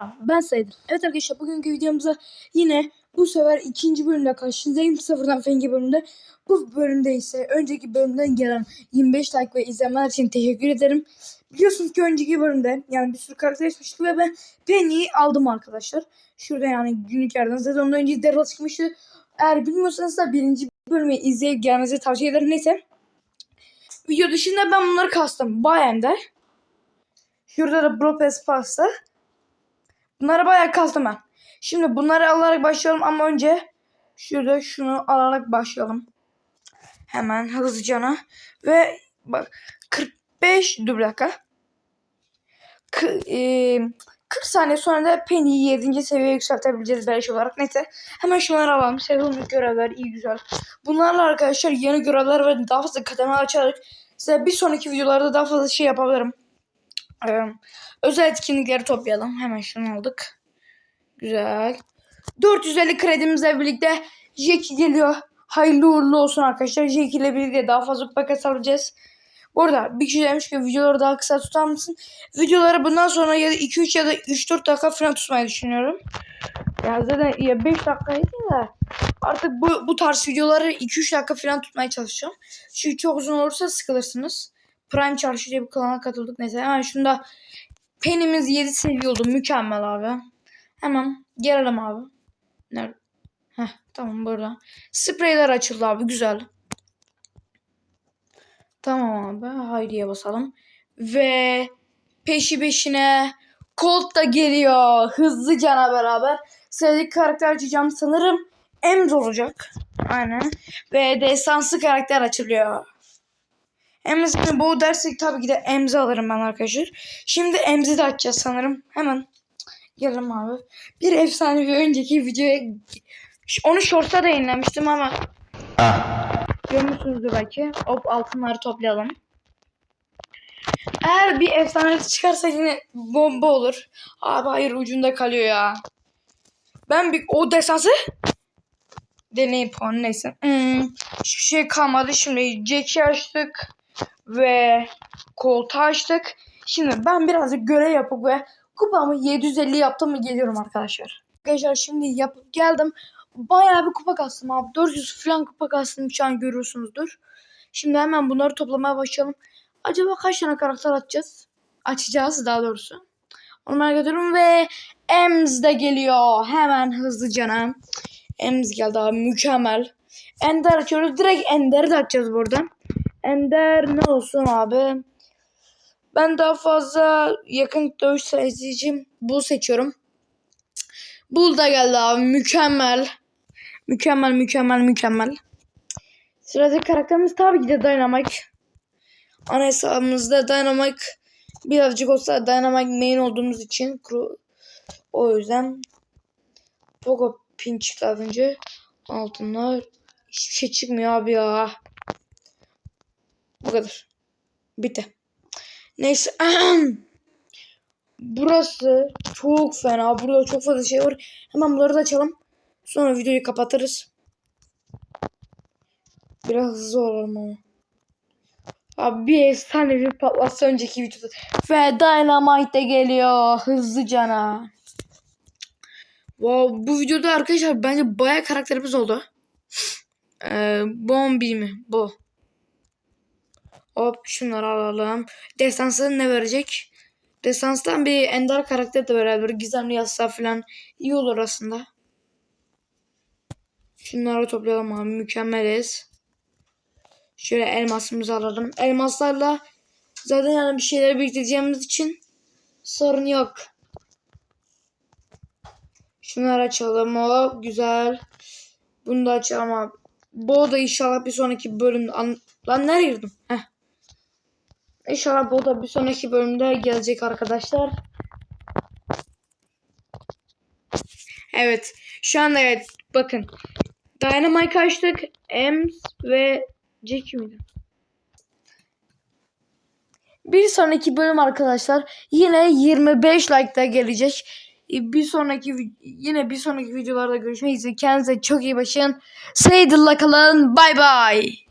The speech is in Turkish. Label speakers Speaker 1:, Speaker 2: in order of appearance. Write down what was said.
Speaker 1: Ben saydım. Evet arkadaşlar bugünkü videomuzda yine bu sefer ikinci bölümde karşınızdayım. Sıfırdan Fengi bölümünde. Bu bölümde ise önceki bölümden gelen 25 like ve izlemeler için teşekkür ederim. Biliyorsunuz ki önceki bölümde yani bir sürü karakter çıkmıştı ve ben Penny'yi aldım arkadaşlar. Şurada yani günlük yerden zaten ondan önce Daryl çıkmıştı. Eğer bilmiyorsanız da birinci bölümü izleyip gelmenizi tavsiye ederim. Neyse. Video dışında ben bunları kastım. Bayem'de. Şurada da Bro Pass Pass'ta. Bunları bayağı kastım ben. Şimdi bunları alarak başlayalım ama önce şurada şunu alarak başlayalım. Hemen hızlıcana. Ve bak 45 dur bir dakika. K- e, 40 saniye sonra da Penny'yi 7. seviyeye yükseltebileceğiz beleş olarak. Neyse hemen şunları alalım. Sevilmiş görevler iyi güzel. Bunlarla arkadaşlar yeni görevler ve daha fazla kademe açarak size bir sonraki videolarda daha fazla şey yapabilirim. Ee, özel etkinlikleri toplayalım. Hemen şunu aldık. Güzel. 450 kredimizle birlikte Jackie geliyor. Hayırlı uğurlu olsun arkadaşlar. Jackie ile birlikte daha fazla paket alacağız. Bu arada bir kişi demiş ki videoları daha kısa tutar mısın? Videoları bundan sonra ya da 2-3 ya da 3-4 dakika falan tutmayı düşünüyorum. Ya zaten ya 5 dakikaydı da artık bu, bu tarz videoları 2-3 dakika falan tutmaya çalışacağım. Çünkü çok uzun olursa sıkılırsınız. Prime Çarşı diye bir kanala katıldık. Neyse hemen şunda penimiz 7 seviye oldu. Mükemmel abi. Hemen gelelim abi. Nerede? Heh, tamam burada. Spreyler açıldı abi. Güzel. Tamam abi. Haydi'ye basalım. Ve peşi peşine Colt da geliyor. Hızlı cana beraber. Sevdiği karakter açacağım sanırım. Ems olacak. Aynen. Ve destansı karakter açılıyor. Emz'i bu dersek tabii ki de Emz'i alırım ben arkadaşlar. Şimdi Emz'i de açacağız sanırım. Hemen gelelim abi. Bir efsanevi önceki videoya onu short'a da yayınlamıştım ama görmüşsünüzdür belki. Hop altınları toplayalım. Eğer bir efsane çıkarsa yine bomba olur. Abi hayır ucunda kalıyor ya. Ben bir o desansı deney puanı neyse. Hmm, hiçbir şey kalmadı. Şimdi Jack'i açtık ve koltuğu açtık. Şimdi ben birazcık görev yapıp ve kupamı 750 yaptım mı geliyorum arkadaşlar. Arkadaşlar şimdi yapıp geldim. Bayağı bir kupa kastım abi. 400 falan kupa kastım şu an görüyorsunuzdur. Şimdi hemen bunları toplamaya başlayalım. Acaba kaç tane karakter açacağız? Açacağız daha doğrusu. Onu merak ediyorum ve Ems de geliyor. Hemen hızlıca. Ems geldi abi mükemmel. Ender açıyoruz. Direkt Ender'i de açacağız burada. Ender ne olsun abi? Ben daha fazla yakın dövüş stratejim Bull seçiyorum. Bull da geldi abi. Mükemmel. Mükemmel, mükemmel, mükemmel. Sıradaki karakterimiz tabii ki de Dynamite. Ana hesabımızda Dynamite birazcık olsa Dynamite main olduğumuz için o yüzden Pogo pin çıktı az önce. Altınlar. Hiçbir şey çıkmıyor abi ya. Kadar. Bitti. Neyse. Burası çok fena. Burada çok fazla şey var. Hemen bunları da açalım. Sonra videoyu kapatırız. Biraz hızlı olalım ama. Abi bir efsane bir patlatsa önceki videoda. Ve Dynamite de geliyor. Hızlı cana. Wow, bu videoda arkadaşlar bence baya karakterimiz oldu. Ee, Bombi mi? Bu. Hop şunları alalım. Destansı ne verecek? Destanstan bir ender karakter de verebilir. Gizemli yazsa falan iyi olur aslında. Şunları toplayalım abi. Mükemmeliz. Şöyle elmasımızı alalım. Elmaslarla zaten yani bir şeyler biriktireceğimiz için sorun yok. Şunları açalım. O güzel. Bunu da açalım abi. Bu da inşallah bir sonraki bölümde an... Lan nereye girdim? Heh. İnşallah bu da bir sonraki bölümde gelecek arkadaşlar. Evet. Şu anda evet. Bakın. Dynamite açtık. Ems ve Jackie miydi? Bir sonraki bölüm arkadaşlar yine 25 like'da gelecek. Bir sonraki yine bir sonraki videolarda görüşmek üzere. Kendinize çok iyi bakın. Saydırla kalın. Bye bye.